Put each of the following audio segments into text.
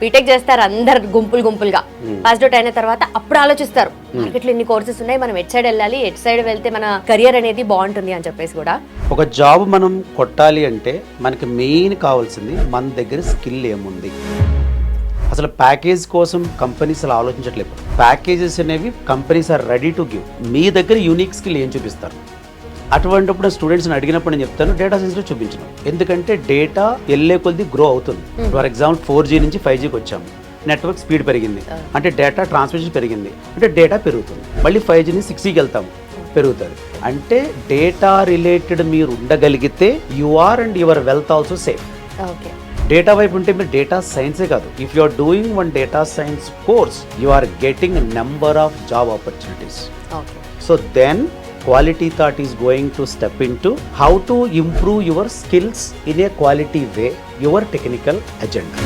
BTech చేస్తారు అందరు గుంపులు గుంపులుగా. పాస్ అవుట్ అయిన తర్వాత అప్పుడు ఆలోచిస్తారు మార్కెట్లో ఇన్ని కోర్సెస్ ఉన్నాయి మనం ఎట్ సైడ్ వెళ్ళాలి ఎట్ సైడ్ వెళ్తే మన కెరియర్ అనేది బాగుంటుంది అని చెప్పేసి కూడా. ఒక జాబ్ మనం కొట్టాలి అంటే మనకి మెయిన్ కావాల్సింది మన దగ్గర స్కిల్ ఏముంది? అసలు ప్యాకేజ్ కోసం కంపెనీస్ అలా ఆలోచించట్లేదు. ప్యాకేజెస్ అనేవి companies are ready to give మీ దగ్గర యూనిక్ స్కిల్ ఏం చూపిస్తారు? అటువంటిప్పుడు స్టూడెంట్స్ని అడిగినప్పుడు నేను చెప్తాను డేటా సైన్స్లో చూపించను. ఎందుకంటే డేటా వెళ్ళే కొద్ది గ్రో అవుతుంది. ఫర్ ఎగ్జాంపుల్ ఫోర్ జీ నుంచి ఫైవ్ జీకి వచ్చాము నెట్వర్క్ స్పీడ్ పెరిగింది. అంటే డేటా ట్రాన్స్మిషన్ పెరిగింది. అంటే డేటా పెరుగుతుంది. మళ్ళీ ఫైవ్ జీ నుంచి సిక్స్ జీకి వెళ్తాము పెరుగుతుంది. అంటే డేటా రిలేటెడ్ మీరు ఉండగలిగితే you are and your wealth also safe okay data వైపు ఉంటే మీరు డేటా సైన్సే కాదు. If you are doing one data science course you are getting number of job opportunities so then quality thought is going to step into how to improve your skills in a quality way your technical agenda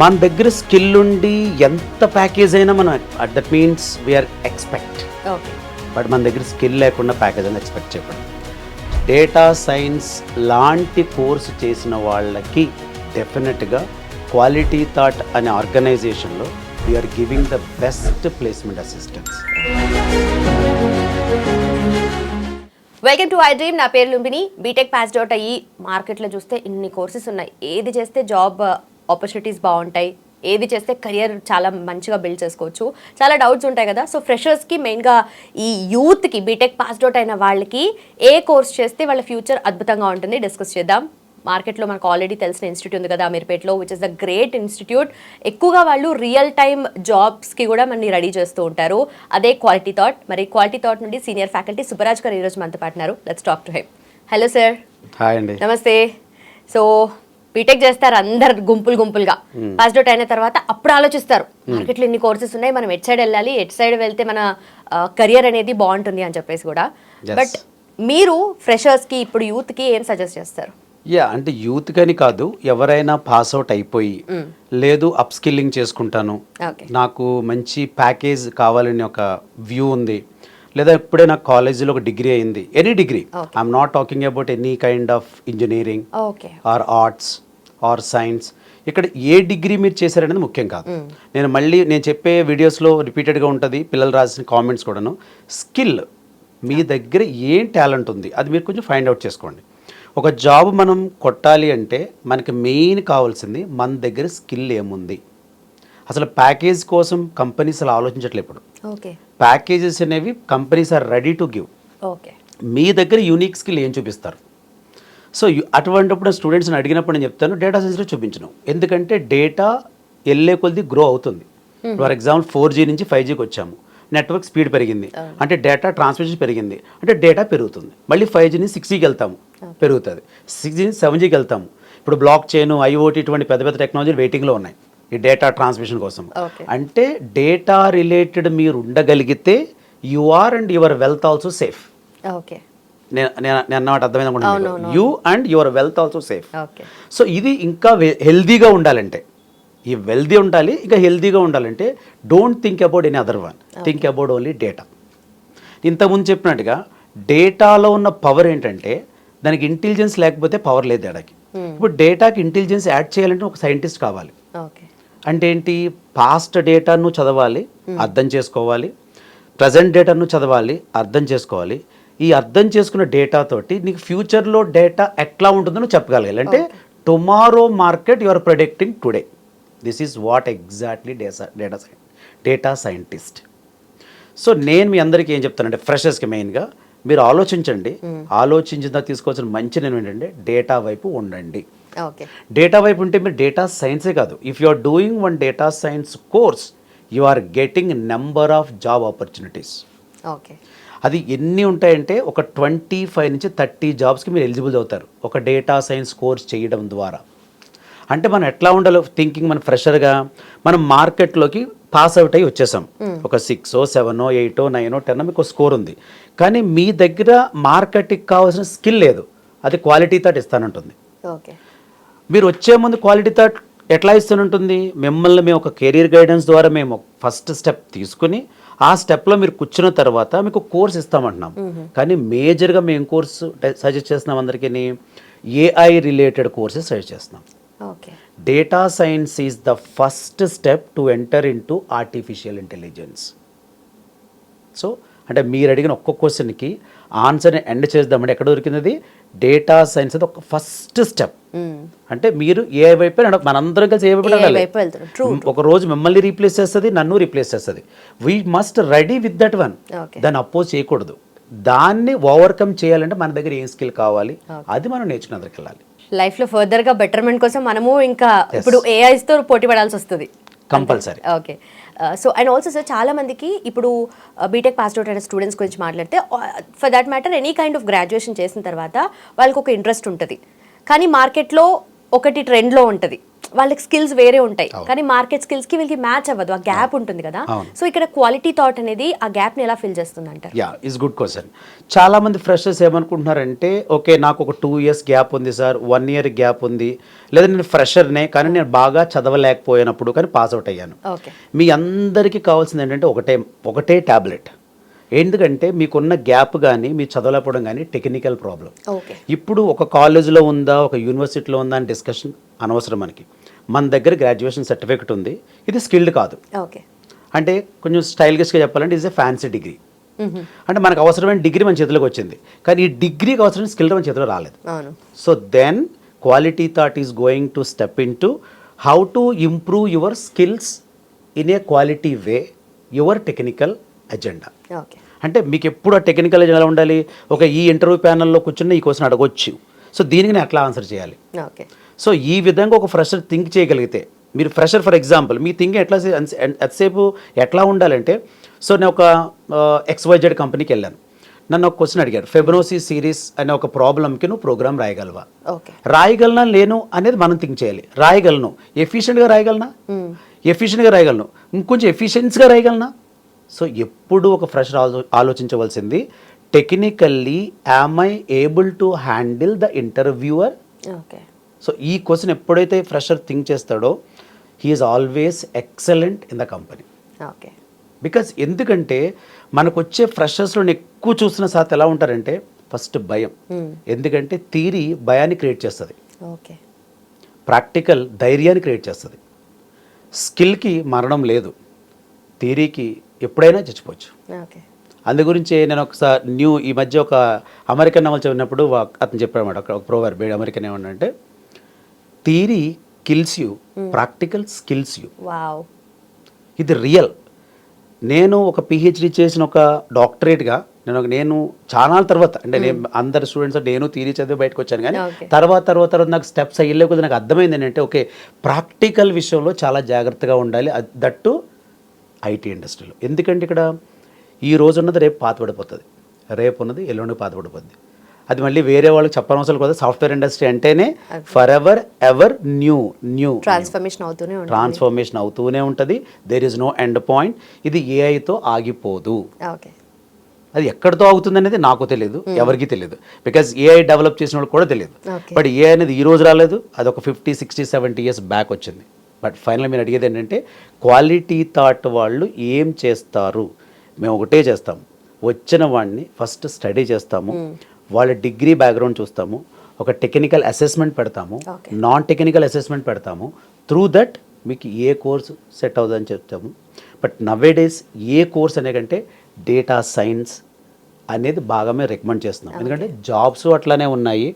మన దగ్గర skill ఉండి ఎంత package అయినా మనం that means we are expect but మన దగ్గర skill లేకుండా package అని ఎక్స్పెక్ట్ చేయకూడదు డేటా సైన్స్ లాంటి కోర్సు చేసిన వాళ్ళకి డెఫినెట్గా క్వాలిటీ థాట్ అనే ఆర్గనైజేషన్లో we are giving the best placement assistance welcome to iDream నా పేరు లుంబిని. బీటెక్ పాస్ అవుట్ అయ్యి మార్కెట్లో చూస్తే ఇన్ని కోర్సెస్ ఉన్నాయి. ఏది చేస్తే జాబ్ ఆపర్చునిటీస్ uh, బాగుంటాయి ఏది చేస్తే కెరియర్ చాలా మంచిగా బిల్డ్ చేసుకోవచ్చు. చాలా డౌట్స్ ఉంటాయి కదా. సో ఫ్రెషర్స్కి మెయిన్గా ఈ యూత్కి బీటెక్ పాస్డ్ అవుట్ అయిన వాళ్ళకి ఏ కోర్స్ చేస్తే వాళ్ళ ఫ్యూచర్ అద్భుతంగా ఉంటుంది డిస్కస్ చేద్దాం. మార్కెట్లో మనకు ఆల్రెడీ తెలిసిన ఇన్స్టిట్యూట్ ఉంది కదా అమీర్పేట్లో which is the great institute. ఎక్కువగా వాళ్ళు రియల్ టైమ్ జాబ్స్కి కూడా మనని రెడీ చేస్తూ ఉంటారు. అదే క్వాలిటీ థాట్ మరి క్వాలిటీ థాట్ నుండి సీనియర్ ఫ్యాకల్టీ సుబ్బరాజ్ గారు ఈరోజు మనతో పాటున్నారు let's talk to him hello sir hi అండి. నమస్తే. సో బీటెక్ చేస్తారు అందరు గుంపులు గుంపులుగా. పాస్ అవుట్ అయిన తర్వాత అప్పుడు ఆలోచిస్తారు. మార్కెట్లో ఇన్ని కోర్సెస్ ఉన్నాయి మనం ఎట్ సైడ్ వెళ్ళాలి ఎట్ సైడ్ వెళ్తే మన కెరియర్ అనేది బాగుంటుంది అని చెప్పేసి కూడా. బట్ మీరు ఫ్రెషర్స్కి ఇప్పుడు యూత్కి ఏం సజెస్ట్ చేస్తారు? యా అంటే యూత్ కని కాదు ఎవరైనా పాస్ అవుట్ అయిపోయి లేదు అప్ స్కిల్లింగ్ చేసుకుంటాను నాకు మంచి ప్యాకేజ్ కావాలని ఒక వ్యూ ఉంది. లేదా ఇప్పుడే నాకు కాలేజీలో ఒక డిగ్రీ అయింది. Any degree. I'm not talking about any kind of engineering or arts or science ఇక్కడ ఏ డిగ్రీ మీరు చేశారనేది ముఖ్యం కాదు. నేను మళ్ళీ నేను చెప్పే వీడియోస్లో రిపీటెడ్గా ఉంటుంది పిల్లలు రాసిన కామెంట్స్ కూడాను. స్కిల్ మీ దగ్గర ఏం టాలెంట్ ఉంది అది మీరు కొంచెం ఫైండ్ అవుట్ చేసుకోండి. ఒక జాబ్ మనం కొట్టాలి అంటే మనకి మెయిన్ కావాల్సింది మన దగ్గర స్కిల్ ఏముంది? అసలు ప్యాకేజ్ కోసం కంపెనీస్ అలా ఆలోచించట్లేదు ఇప్పుడు. ప్యాకేజెస్ అనేవి companies are ready to give. Okay. మీ దగ్గర యూనిక్ స్కిల్ ఏం చూపిస్తారు? సో అటువంటిప్పుడు స్టూడెంట్స్ని అడిగినప్పుడు నేను చెప్తాను డేటా సైన్స్లో చూపించను. ఎందుకంటే డేటా వెళ్ళే కొద్ది గ్రో అవుతుంది. ఫర్ ఎగ్జాంపుల్ ఫోర్ జీ నుంచి ఫైవ్ జీకి వచ్చాము. నెట్వర్క్ స్పీడ్ పెరిగింది. అంటే డేటా ట్రాన్స్మిషన్ పెరిగింది. అంటే డేటా పెరుగుతుంది. మళ్ళీ ఫైవ్ జీ నుంచి సిక్స్ జీకి వెళ్తాము పెరుగుతుంది. సిక్స్ జీ నుంచి సెవెన్ జీకి వెళ్తాము. ఇప్పుడు బ్లాక్ చైన్ ఐఓటీ ఇటువంటి పెద్ద పెద్ద టెక్నాలజీలు వెయిటింగ్లో ఉన్నాయి. ఈ డేటా ట్రాన్స్మిషన్ కోసం. అంటే డేటా రిలేటెడ్ మీరు ఉండగలిగితే you are and your wealth also safe. Okay. నేను నేను నేను అన్నమాట అర్థమైంది you and your wealth also safe. So ఇది ఇంకా హెల్దీగా ఉండాలంటే. ఈ వెల్దీ ఉండాలి ఇంకా హెల్దీగా ఉండాలంటే don't think about any other one think about only data ఇంతకుముందు చెప్పినట్టుగా డేటాలో ఉన్న పవర్ ఏంటంటే దానికి ఇంటెలిజెన్స్ లేకపోతే పవర్ లేదు డేటాకి ఇప్పుడు డేటాకి ఇంటెలిజెన్స్ యాడ్ చేయాలంటే ఒక సైంటిస్ట్ కావాలి. అంటే ఏంటి? పాస్ట్ డేటాను చదవాలి అర్థం చేసుకోవాలి. ప్రజెంట్ డేటాను చదవాలి అర్థం చేసుకోవాలి. ఈ అర్థం చేసుకున్న డేటా తోటి నీకు ఫ్యూచర్లో డేటా ఎట్లా ఉంటుందో చెప్పగలగాలి. అంటే tomorrow market you are predicting today this is what exactly data data sign data scientist so నేను మీ అందరికీ ఏం చెప్తానంటే ఫ్రెషర్స్కి మెయిన్గా మీరు ఆలోచించండి. ఆలోచించిన తర్వాత తీసుకోవాల్సిన మంచి నేను ఏంటంటే డేటా వైపు ఉండండి. ఓకే డేటా వైపు ఉంటే మీరు డేటా సైన్సే కాదు. If you are doing one data science course you are getting number of job opportunities okay అది ఎన్ని ఉంటాయంటే ఒక ట్వంటీ ఫైవ్ నుంచి థర్టీ జాబ్స్కి మీరు ఎలిజిబుల్ అవుతారు. ఒక డేటా సైన్స్ కోర్స్ చేయడం ద్వారా. అంటే మనం ఎట్లా ఉండాలో థింకింగ్ మన ఫ్రెషర్గా మనం మార్కెట్లోకి పాస్ అవుట్ అయ్యి వచ్చేసాం. ఒక six seven eight nine ten మీకు స్కోర్ ఉంది. కానీ మీ దగ్గర మార్కెట్కి కావాల్సిన స్కిల్ లేదు. అది క్వాలిటీ థాట్ ఇస్తానంటుంది. ఓకే మీరు వచ్చే ముందు క్వాలిటీ థాట్ ఎట్లా ఇస్తుంటుంది మిమ్మల్ని మేము ఒక కెరీర్ గైడెన్స్ ద్వారా మేము ఫస్ట్ స్టెప్ తీసుకుని ఆ స్టెప్లో మీరు కూర్చున్న తర్వాత మీకు కోర్స్ ఇస్తామంటున్నాం. కానీ మేజర్గా మేము కోర్సు సజెస్ట్ చేస్తున్నాం అందరికీ ఏఐ రిలేటెడ్ కోర్సెస్ సజెస్ట్ చేస్తున్నాం. Data science is the first step to enter in to artificial intelligence so అంటే మీరు అడిగిన ఒక్క క్వశ్చన్కి ఆన్సర్ని ఎండ్ చేద్దామంటే ఎక్కడ దొరికింది అది డేటా సైన్స్ అది ఒక ఫస్ట్ స్టెప్ అంటే మీరు ఏ వైపు మనందరం కలిసి ఏ వైపు ఒక రోజు మిమ్మల్ని రీప్లేస్ చేస్తుంది నన్ను రీప్లేస్ చేస్తుంది. We must ready with that one. దాన్ని అపోజ్ చేయకూడదు. దాన్ని ఓవర్కమ్ చేయాలంటే మన దగ్గర ఏం స్కిల్ కావాలి? అది మనం నేర్చుకుని అందరికి వెళ్ళాలి. లైఫ్లో ఫర్దర్గా బెటర్మెంట్ కోసం మనము ఇంకా ఇప్పుడు ఏఐస్తో పోటీ పడాల్సి వస్తుంది. Compulsory. Okay so and also sir చాలా మందికి ఇప్పుడు బీటెక్ పాస్ అవుట్ అయిన స్టూడెంట్స్ గురించి మాట్లాడితే for that matter any kind of graduation చేసిన తర్వాత వాళ్ళకి ఒక ఇంట్రెస్ట్ ఉంటుంది. కానీ మార్కెట్లో ఒకటి ట్రెండ్లో ఉంటుంది. వాళ్ళకి స్కిల్స్ వేరే ఉంటాయి. కానీ మార్కెట్ స్కిల్స్కి వీళ్ళకి మ్యాచ్ అవ్వదు. ఆ గ్యాప్ ఉంటుంది కదా. సో ఇక్కడ క్వాలిటీ థాట్ అనేది ఆ గ్యాప్ని ఎలా ఫిల్ చేస్తుంది అంటారు యా ఇస్ గుడ్ క్వశ్చన్ చాలా మంది ఫ్రెషర్స్ ఏమనుకుంటున్నారంటే ఓకే నాకు ఒక టూ ఇయర్స్ గ్యాప్ ఉంది సార్ వన్ ఇయర్ గ్యాప్ ఉంది. లేదా నేను ఫ్రెషర్నే కానీ నేను బాగా చదవలేకపోయినప్పుడు కానీ పాస్ అవుట్ అయ్యాను. మీ అందరికీ కావాల్సింది ఏంటంటే ఒకటే ఒకటే ట్యాబ్లెట్ ఎందుకంటే మీకున్న గ్యాప్ కానీ మీ చదవలేకపోవడం కానీ టెక్నికల్ ప్రాబ్లం ఇప్పుడు ఒక కాలేజీలో ఉందా ఒక యూనివర్సిటీలో ఉందా అని డిస్కషన్ అనవసరం మనకి. మన దగ్గర గ్రాడ్యుయేషన్ సర్టిఫికెట్ ఉంది. ఇది స్కిల్డ్ కాదు. ఓకే అంటే కొంచెం స్టైలిష్గా చెప్పాలంటే ఇస్ ఎ ఫ్యాన్సీ డిగ్రీ అంటే మనకు అవసరమైన డిగ్రీ మన చేతిలోకి వచ్చింది. కానీ ఈ డిగ్రీకి అవసరమైన స్కిల్ మన చేతిలో రాలేదు. So then quality thought is going to step in to how to improve your skills in a quality way your technical agenda okay అంటే మీకు ఎప్పుడు ఆ టెక్నికల్ ఎలా ఉండాలి? ఒక ఈ ఇంటర్వ్యూ ప్యానల్లో కూర్చున్న ఈ క్వశ్చన్ అడగొచ్చు. సో దీనికి నేను ఎట్లా ఆన్సర్ చేయాలి? ఓకే సో ఈ విధంగా ఒక ఫ్రెషర్ థింక్ చేయగలిగితే మీరు ఫ్రెషర్ ఫర్ ఎగ్జాంపుల్ మీ థింక్ ఎట్లా ఎంతసేపు ఎట్లా ఉండాలంటే సో నేను ఒక ఎక్స్వైజెడ్ కంపెనీకి వెళ్ళాను. నన్ను ఒక క్వశ్చన్ అడిగారు ఫెబ్రోసి సిరీస్ అనే ఒక ప్రాబ్లమ్కి నువ్వు ప్రోగ్రామ్ రాయగలవా? ఓకే. రాయగలనా లేను అనేది మనం థింక్ చేయాలి. రాయగలను. ఎఫిషియెంట్గా రాయగలనా? ఎఫిషియెంట్గా రాయగలను. ఇంకొంచెం ఎఫిషియన్స్గా రాయగలనా? సో ఎప్పుడు ఒక ఫ్రెషర్ ఆలో ఆలోచించవలసింది technically am I able to handle the interviewer okay. So ఈ క్వశ్చన్ ఎప్పుడైతే ఫ్రెషర్ థింక్ చేస్తాడో he is always excellent in the company okay because ఎందుకంటే మనకు వచ్చే ఫ్రెషర్స్లో ఎక్కువ చూసిన సాత్ ఎలా ఉంటారంటే ఫస్ట్ భయం. ఎందుకంటే థీరీ భయాన్ని క్రియేట్ చేస్తుంది. ఓకే ప్రాక్టికల్ ధైర్యాన్ని క్రియేట్ చేస్తుంది. స్కిల్కి మరణం లేదు. థీరీకి ఎప్పుడైనా చచ్చిపోవచ్చు. ఓకే అందు గురించి నేను ఒకసారి న్యూ ఈ మధ్య ఒక అమెరికన్ నవల్ చదివినప్పుడు అతను చెప్పాడు ఒక proverb American ఏమన్నంటే theory kills you practical skills you. ఇది రియల్. నేను ఒక పిహెచ్డి చేసిన ఒక డాక్టరేట్గా నేను నేను చాలా తర్వాత అంటే నేను అందరు స్టూడెంట్స్ నేను థీరీ చదివి బయటకు వచ్చాను కానీ. తర్వాత తర్వాత తర్వాత నాకు స్టెప్స్ అయ్యలే కొద్ది నాకు అర్థమైంది ఏంటంటే ఓకే ప్రాక్టికల్ విషయంలో చాలా జాగ్రత్తగా ఉండాలి. దట్టు ఐటీ ఇండస్ట్రీలో. ఎందుకంటే ఇక్కడ ఈ రోజు ఉన్నది రేపు పాతపడిపోతుంది రేపు ఉన్నది ఎల్లుండి పాతపడిపోద్ది అది మళ్ళీ వేరే వాళ్ళకి చెప్పనవసరం కదా సాఫ్ట్వేర్ ఇండస్ట్రీ అంటేనే for ever ever new new transformation అవుతూనే ఉంటుంది. ట్రాన్స్ఫర్మేషన్ అవుతూనే ఉంటుంది. There is no end point ఇది ఏఐతో ఆగిపోదు. అది ఎక్కడితో ఆగుతుంది అనేది నాకు తెలియదు ఎవరికి తెలియదు బికాజ్ ఏఐ డెవలప్ చేసిన వాళ్ళు కూడా తెలియదు. బట్ ఏఐ అనేది ఈ రోజు రాలేదు. అది ఒక fifty sixty seventy years back వచ్చింది. బట్ ఫైనల్ మీరు అడిగేది ఏంటంటే క్వాలిటీ థాట్ వాళ్ళు ఏం చేస్తారు? మేము ఒకటే చేస్తాం. వచ్చిన వాడిని ఫస్ట్ స్టడీ చేస్తాము. వాళ్ళ డిగ్రీ బ్యాక్గ్రౌండ్ చూస్తాము ఒక టెక్నికల్ అసెస్మెంట్ పెడతాము. నాన్ టెక్నికల్ అసెస్మెంట్ పెడతాము. త్రూ దట్ మీకు ఏ కోర్స్ సెట్ అవుతుందని చెప్తాము. బట్ నవ్వే డేస్ ఏ కోర్స్ అనే కంటే డేటా సైన్స్ అనేది బాగా మేము రికమెండ్ చేస్తున్నాం. ఎందుకంటే జాబ్స్ అట్లానే ఉన్నాయి.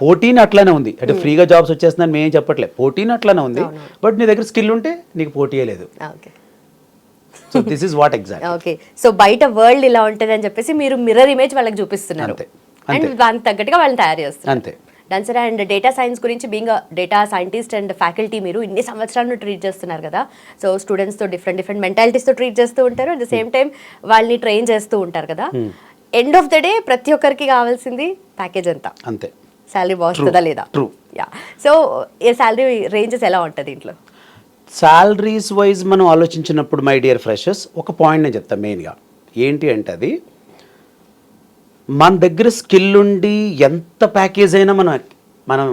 పోటీని అట్లానే ఉంది. అంటే ఫ్రీగా జాబ్స్ వచ్చేస్తుందని మేము చెప్పట్లే. పోటీని అట్లానే ఉంది. బట్ నీ దగ్గర స్కిల్ ఉంటే నీకు పోటీయే లేదు. Okay. So this is what exact okay. So బయట వరల్డ్ ఇలా ఉంటుంది అని చెప్పేసి మీరు మిర్రర్ ఇమేజ్ వాళ్ళకి చూపిస్తున్నారు. అండ్ దానికి తగ్గట్టుగా వాళ్ళని తయారు చేస్తున్నారు అంతే. దాని సరే అండ్ డేటా సైన్స్ గురించి being data scientist and faculty మీరు ఇన్ని సంవత్సరాలు ట్రీట్ చేస్తున్నారు కదా. సో స్టూడెంట్స్తో డిఫరెంట్ డిఫరెంట్ మెంటాలిటీస్తో ట్రీట్ చేస్తూ ఉంటారు. అట్ ద సేమ్ టైం వాళ్ళని ట్రైన్ చేస్తూ ఉంటారు కదా. ఎండ్ ఆఫ్ ద డే ప్రతి ఒక్కరికి కావాల్సింది ప్యాకేజ్ ఎంత? అంతే. శాలరీ బాగుంటుందా లేదా? True. యా సో ఈ శాలరీ రేంజెస్ ఎలా ఉంటుంది ఇంట్లో శాలరీస్ వైజ్ మనం ఆలోచించినప్పుడు మై డియర్ ఫ్రెషర్స్ ఒక పాయింట్ నేను చెప్తాను మెయిన్గా ఏంటి అంటే అది మన దగ్గర స్కిల్ ఉండి ఎంత ప్యాకేజ్ అయినా మనం మనం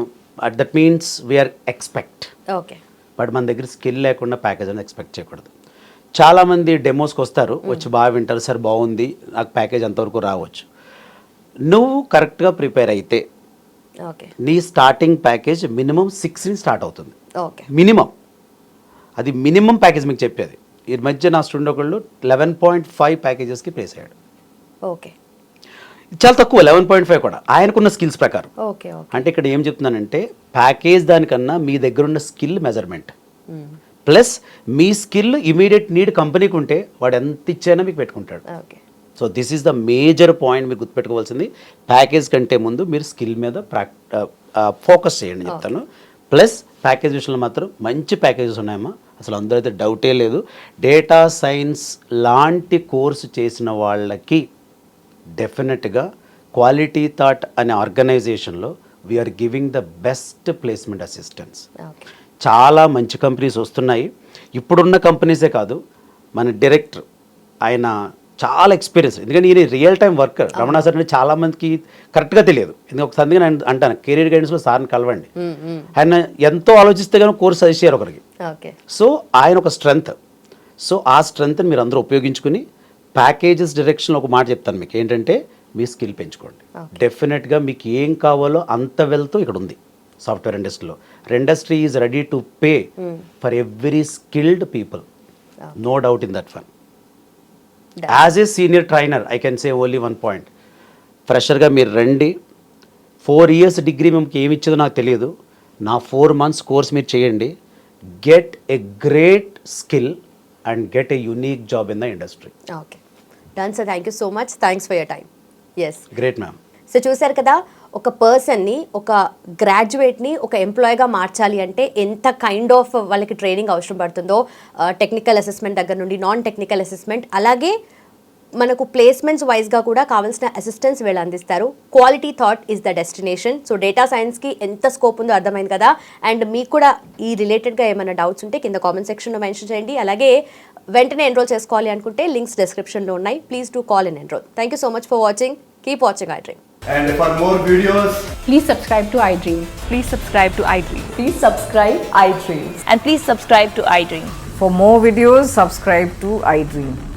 that means we are expect okay but మన దగ్గర స్కిల్ లేకుండా ప్యాకేజ్ అనేది ఎక్స్పెక్ట్ చేయకూడదు. చాలామంది డెమోస్కి వస్తారు వచ్చి బాగా వింటారు సార్ బాగుంది నాకు ప్యాకేజ్ అంతవరకు రావచ్చు. నువ్వు కరెక్ట్గా ప్రిపేర్ అయితే ఓకే నీ స్టార్టింగ్ ప్యాకేజ్ మినిమం సిక్స్ నుంచి స్టార్ట్ అవుతుంది. ఓకే మినిమం అది మినిమం ప్యాకేజ్ మీకు చెప్పేది. ఈ మధ్య నా స్టూడెంట్ ఒకళ్ళు లెవెన్ పాయింట్ ఫైవ్ ప్యాకేజెస్కి ప్లేస్ అయ్యాడు. ఓకే చాలా తక్కువ లెవెన్ పాయింట్ ఫైవ్ కూడా. ఆయనకున్న స్కిల్స్ ప్రకారం. అంటే ఇక్కడ ఏం చెప్తున్నానంటే ప్యాకేజ్ దానికన్నా మీ దగ్గర ఉన్న స్కిల్ మెజర్మెంట్ ప్లస్ మీ స్కిల్ ఇమీడియట్ నీడ్ కంపెనీకి ఉంటే వాడు ఎంత ఇచ్చైనా మీకు పెట్టుకుంటాడు. Okay. So this is the major point మీరు గుర్తుపెట్టుకోవాల్సింది. ప్యాకేజ్ కంటే ముందు మీరు స్కిల్ మీద ఫోకస్ చేయండి చెప్తాను. ప్లస్ ప్యాకేజ్ విషయంలో మాత్రం మంచి ప్యాకేజెస్ ఉన్నాయమ్మా. అసలు అందరూ అయితే డౌటే లేదు. డేటా సైన్స్ లాంటి కోర్సు చేసిన వాళ్ళకి డెఫినెట్గా క్వాలిటీ థాట్ అనే ఆర్గనైజేషన్లో we are giving the best placement assistance చాలా మంచి కంపెనీస్ వస్తున్నాయి. ఇప్పుడున్న కంపెనీసే కాదు మన డైరెక్టర్ ఆయన చాలా ఎక్స్పీరియన్స్. ఎందుకంటే ఈయన real time worker Ramana sir అంటే చాలా మందికి కరెక్ట్గా తెలియదు. ఎందుకంటే ఒక సందిగా నేను అంటాను కెరీర్ గైడెన్స్లో సార్ని కలవండి. ఆయన ఎంతో ఆలోచిస్తే కానీ కోర్స్ సజెస్ట్ చేయరు ఒకరికి. ఓకే సో ఆయన ఒక స్ట్రెంగ్త్ సో ఆ స్ట్రెంగ్త్ని మీరు అందరూ ఉపయోగించుకుని ప్యాకేజెస్ డైరెక్షన్లో ఒక మాట చెప్తాను మీకు. ఏంటంటే మీ స్కిల్ పెంచుకోండి. డెఫినెట్గా మీకు ఏం కావాలో అంత వెళ్తూ ఇక్కడ ఉంది సాఫ్ట్వేర్ ఇండస్ట్రీలో. Industry is ready to pay for every skilled people no doubt in that one as a senior trainer I can say only one point ఫ్రెషర్గా మీరు రండి. ఫోర్ ఇయర్స్ డిగ్రీ మీకు ఏమి ఇచ్చేదో నాకు తెలియదు. నా ఫోర్ మంత్స్ కోర్స్ మీరు చేయండి. Get a great skill and get a unique job in the industry okay done sir thank you so much thanks for your time yes great ma'am so చూశారు కదా ఒక పర్సన్ని ఒక గ్రాడ్యుయేట్ని ఒక ఎంప్లాయీగా మార్చాలి అంటే ఎంత కైండ్ ఆఫ్ వాళ్ళకి ట్రైనింగ్ అవసరం పడుతుందో టెక్నికల్ అసెస్మెంట్ దగ్గర నుండి నాన్ టెక్నికల్ అసెస్మెంట్ అలాగే మనకు ప్లేస్మెంట్స్ వైజ్గా కూడా కావాల్సిన అసిస్టెన్స్ వీళ్ళు అందిస్తారు quality thought is the destination so data సైన్స్కి ఎంత స్కోప్ ఉందో అర్థమైంది కదా అండ్ మీకు కూడా ఈ రిలేటెడ్గా ఏమైనా డౌట్స్ ఉంటే కింద కామెంట్ సెక్షన్లో మెన్షన్ చేయండి అలాగే వెంటనే ఎన్రోల్ చేసుకోవాలి అనుకుంటే లింక్స్ డిస్క్రిప్షన్లో ఉన్నాయి please do call and enroll thank you so much for watching keep watching iDream And for more videos, Please subscribe to iDream. Please subscribe to iDream. Please subscribe iDream. And please subscribe to iDream. For more videos, subscribe to iDream.